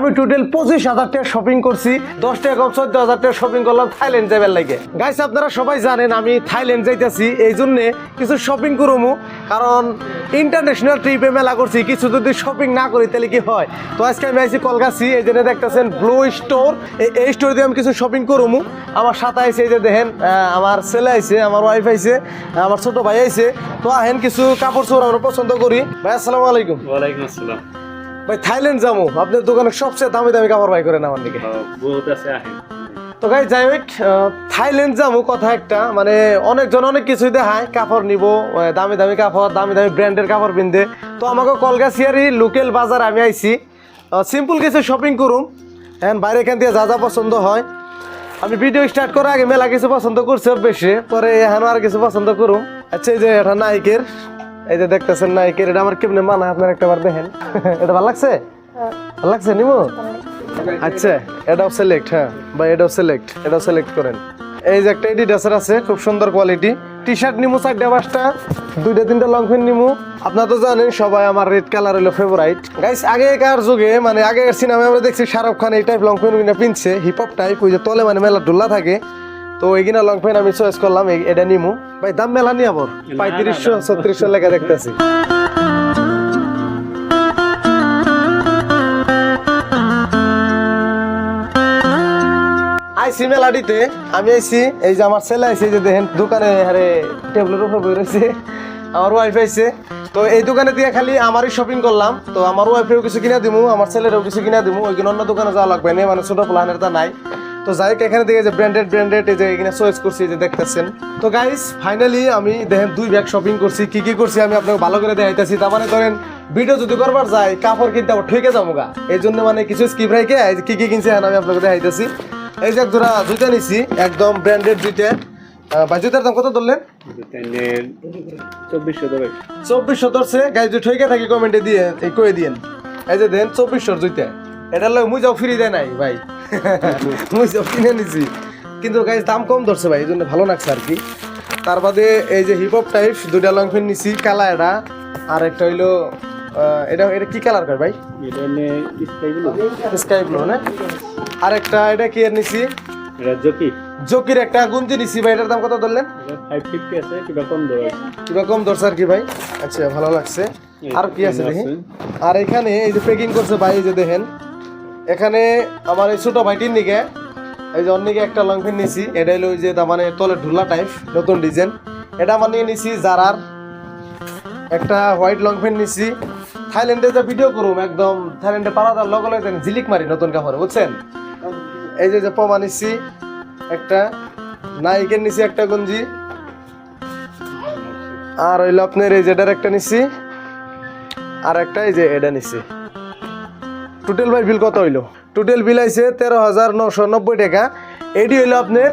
আমি টোটাল পঁচিশ হাজার টাকা শপিং করছি, দশ টাকা কম চোদ্দ হাজার টাকা শপিং করলাম থাইল্যান্ড যাবার লাগে। গাইস আপনারা সবাই জানেন আমি থাইল্যান্ড যাইতেছি, এই জন্যে কিছু শপিং করব কারণ ইন্টারন্যাশনাল ট্রিপে মেলা করছি, কিছু যদি শপিং না করি, তাহলে কি হয়? তো আজকে আমি আইছি কলকাছি এই জন্য দেখতেছেন ব্লু স্টোর এই স্টোর দিয়ে আমি কিছু শপিং করব আমার সাথে আইছে, এই যে দেখেন আমার ছেলে আইসে আমার ওয়াইফ আইছে, আমার ছোট ভাই আইসে তো আহেন কিছু কাপড় চোপড় আমরা পছন্দ করি। ভাই, আসসালামু আলাইকুম। ওয়ালাইকুম আসসালাম। ভাই থাইল্যান্ড যাব। আপনার দোকানে সবচেয়ে দামি দামি কাপড় বাই করেন আমার দিকে। বহুত আছে আহেন। তো গাই যাই হোক থাইল্যান্ড যাব কথা একটা। মানে অনেকজন অনেক কিছুই দেখায় কাপড় নিব দামি দামি কাপড় দামি দামি ব্র্যান্ডের কাপড় পিনতে। তো আমাকে কলকাছিয়ারি লোকাল বাজার আমি আইছি। সিম্পল কিছু শপিং করুম। এখন বাইরে এখান থেকে যা যা পছন্দ হয়। আমি ভিডিও স্টার্ট করার আগে মেলা কিছু পছন্দ করছি বেশি পরে এখন আর কিছু পছন্দ করুম। আচ্ছা এই যে এটা নাইকের এই যে দেখতেছেন নাইকের এটা আমার কেমনে মানা আপনার একটা বার দেখেন। এটা ভালো লাগছে? ভালো লাগছে, নিমু? আচ্ছা এটাও সিলেক্ট হ্যাঁ। বা এটাও সিলেক্ট এটাও সিলেক্ট করেন। এই যে একটা এডিডাসের আছে, খুব সুন্দর কোয়ালিটি টি শার্ট নিমু, চারটে, পাঁচটা, দুইটা, তিনটা লং প্যান্ট নিমু। আপনারা তো জানেন, সবাই আমার রেড কালার হলো ফেভারাইট গাইস আগেকার যুগে মানে আগেকার সিনেমায় আমরা দেখছি শাহরুখ খান এই টাইপ লং প্যান্ট পিনছে হিপ হপ টাইপ ওই যে তলে মানে মেলা ডুল্লা থাকে। তো এইগুলা লং প্যান্ট আমি চয়েস করলাম এটা নিমু। ভাই দাম মেলা নি আবার পঁয়ত্রিশশো ছত্রিশশো লেখা দেখতেছি। আইসি মেলাডিতে আমি আইসি এই যে আমার ছেলে আইসি যে দেখেন দোকানে হারে টেবিলের উপর বই রয়েছে আমার ওয়াইফ আইছে। তো এই দোকানে দিয়ে খালি আমারই শপিং করলাম। তো আমার ওয়াইফেও কিছু কিনা দিমু আমার ছেলেরও কিছু কিনা দিমু ওইখানে অন্য দোকানে যাওয়া লাগবে না মানে ছোট প্লানের তা নাই। তো যাই হোক এখানে থেকে যে ব্র্যান্ডেড ব্র্যান্ডেড এই যে এখানে চয়েস করছি যে দেখতেছেন। তো গাইস ফাইনালি আমি দেখেন দুই ব্যাগ শপিং করছি। কি কি করছি আমি আপনাকে ভালো করে দেখাইতেছি। তার মানে ধরেন ভিডিও যদি করবার যাই কাপড় কিনতে আবার ঠেকে যাব গা। এই জন্য মানে কিছু স্কিপ রাইকে এই যে কি কি কিনছি এখন আমি আপনাকে দেখাইতেছি। এই যে জোড়া জুতা নিছি একদম ব্র্যান্ডেড ভাই জুতার দাম কত ধরলেন? চব্বিশশো দেবে চব্বিশশো ধরছে। গাই যে ঠইকে থাকি কমেন্টে দিয়ে এই কয়ে দিয়েন। এই যে দেন চব্বিশশোর জুতা। এটার লোক মুই যাও ফ্রি দেয় নাই ভাই। মুই কিনে নিছি। কিন্তু গাইজ দাম কম ধরছে ভাই এই জন্য ভালো লাগছে আর কি। তার বাদে এই যে হিপ হপ টাইপ দুইটা লং প্যান্ট নিছি কালা এটা আর একটা হইল এটা এটা কি কালার কর ভাই? স্কাই ব্লু না? আর একটা এটা কি এর নিছি? জকি জকির একটা গুনতি নিছি ভাই এটার দাম কত ধরলেন? ফাইভ ফিফটি আছে কিবা কম কিবা কম ধরছে আর কি ভাই। আচ্ছা ভালো লাগছে। আর কি আছে দেখি। আর এখানে এই যে প্যাকিং করছে ভাই এই যে দেখেন। এখানে আমার এই ছোট ভাইটির নিকে, এই যে অন্যকে একটা লং প্যান্ট নিছি, এটা হলো যে তার মানে তলে ঢুলা টাইপ নতুন ডিজাইন এটা আমার নিয়ে নিছি জারার, একটা হোয়াইট লং প্যান্ট নিছি। থাইল্যান্ডে যে ভিডিও করুম, একদম থাইল্যান্ডে পাড়াদার লগে লগে ঝিলিক মারি নতুন কাপড়ে, বুঝছেন? এই যে যে পমা নিছি, একটা নাইকের নিছি, একটা গঞ্জি। আর হইল আপনার এই যেটার একটা নিছি, আর একটা এই যে, এটা নিছি। টোটাল ভাই বিল কত হইল? টোটাল বিল আইছে তেরো হাজার নশো নব্বই টাকা। এটি হইল আপনার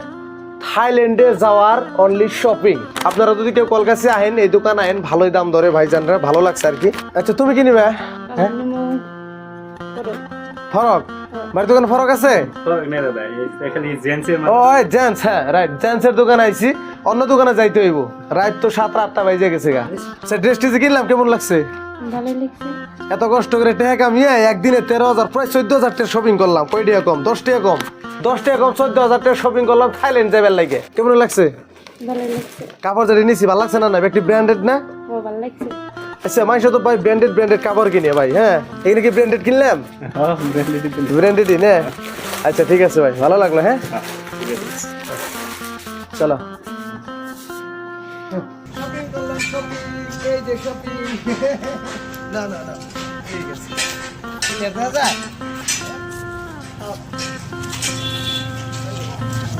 থাইল্যান্ডে যাওয়ার অনলি শপিং আপনারা যদি কেউ কলকাতায় আহেন এই দোকান আহেন ভালোই দাম ধরে ভাইজানরা ভালো লাগছে আর কি। আচ্ছা তুমি কি নিবে? হ্যাঁ? ফরক? বাড়ির দোকানে ফরক আছে? ফরক নেই দাদা এই খালি জেন্টসের ও জেন্টস হ্যাঁ রাইট জেন্টসের দোকানে আইছি। অন্য দোকানে যাইতে হইব। রাইট তো সাত আটটা বাজে গেছে গা। সে ড্রেসটি টিসে কিনলাম কেমন লাগছে? ভালোই লাগছে এত কষ্ট করে টাকা কামিয়ে একদিনে তেরো হাজার প্রায় চোদ্দ হাজার টাকা শপিং করলাম। কয় টাকা কম? দশ টাকা কম। দশ টাকা কম চোদ্দ হাজার টাকা শপিং করলাম থাইল্যান্ড যাবার লাগে। কেমন লাগছে? ভালোই লাগছে কাপড় যেটা নিছি ভালো লাগছে না না? একটি ব্র্যান্ডেড না? ও ভালো লাগছে। আচ্ছা মাইশো তো ভাই ব্র্যান্ডেড ব্র্যান্ডেড কাপড় কিনে ভাই হ্যাঁ? এখানে কি ব্র্যান্ডেড কিনলাম? হ্যাঁ ব্র্যান্ডেড ব্র্যান্ডেডই না? আচ্ছা ঠিক আছে ভাই ভালো লাগল হ্যাঁ? চলো। এই যে সব না না না ঠিক আছে। দেখা যায়